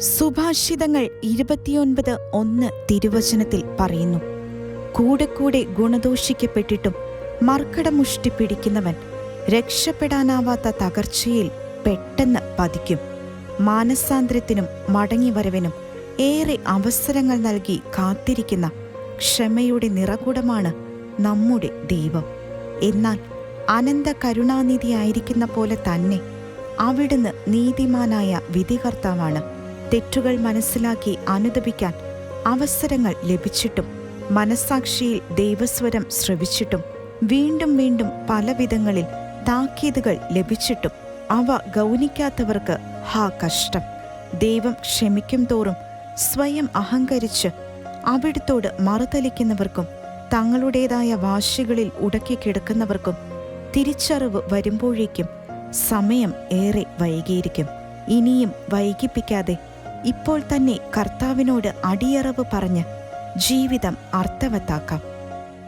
സുഭാഷിതങ്ങൾ ഇരുപത്തിയൊൻപത് ഒന്ന് തിരുവചനത്തിൽ പറയുന്നു. കൂടെ കൂടെ ഗുണദോഷിക്കപ്പെട്ടിട്ടും മർക്കടമുഷ്ടി പിടിക്കുന്നവൻ രക്ഷപ്പെടാനാവാത്ത തകർച്ചയിൽ പെട്ടെന്ന് പതിക്കും. മാനസാന്തരത്തിനും മടങ്ങിവരവിനും ഏറെ അവസരങ്ങൾ നൽകി കാത്തിരിക്കുന്ന ക്ഷമയുടെ നിറകുടമാണ് നമ്മുടെ ദൈവം. എന്നാൽ അനന്ത കരുണാനിധിയായിരിക്കുന്ന പോലെ തന്നെ അവിടുന്ന് നീതിമാനായ വിധികർത്താവാണ് തെറ്റുകൾ മനസ്സിലാക്കി അനുദപിക്കാൻ അവസരങ്ങൾ ലഭിച്ചിട്ടും മനസ്സാക്ഷിയിൽ ദൈവസ്വരം ശ്രവിച്ചിട്ടും വീണ്ടും വീണ്ടും പലവിധങ്ങളിൽ താക്കീതുകൾ ലഭിച്ചിട്ടും അവ ഗൗനിക്കാത്തവർക്ക് ഹാ കഷ്ടം. ദൈവം ക്ഷമിക്കും തോറും സ്വയം അഹങ്കരിച്ച് അവിടുത്തോട് മറുതലിക്കുന്നവർക്കും തങ്ങളുടേതായ വാശികളിൽ ഉടക്കിക്കിടക്കുന്നവർക്കും തിരിച്ചറിവ് വരുമ്പോഴേക്കും സമയം ഏറെ വൈകിയിരിക്കും. ഇനിയും വൈകിപ്പിക്കാതെ ഇപ്പോൾ തന്നെ കർത്താവിനോട് അടിയറവ് പറഞ്ഞ് ജീവിതം അർത്ഥവത്താക്കാം.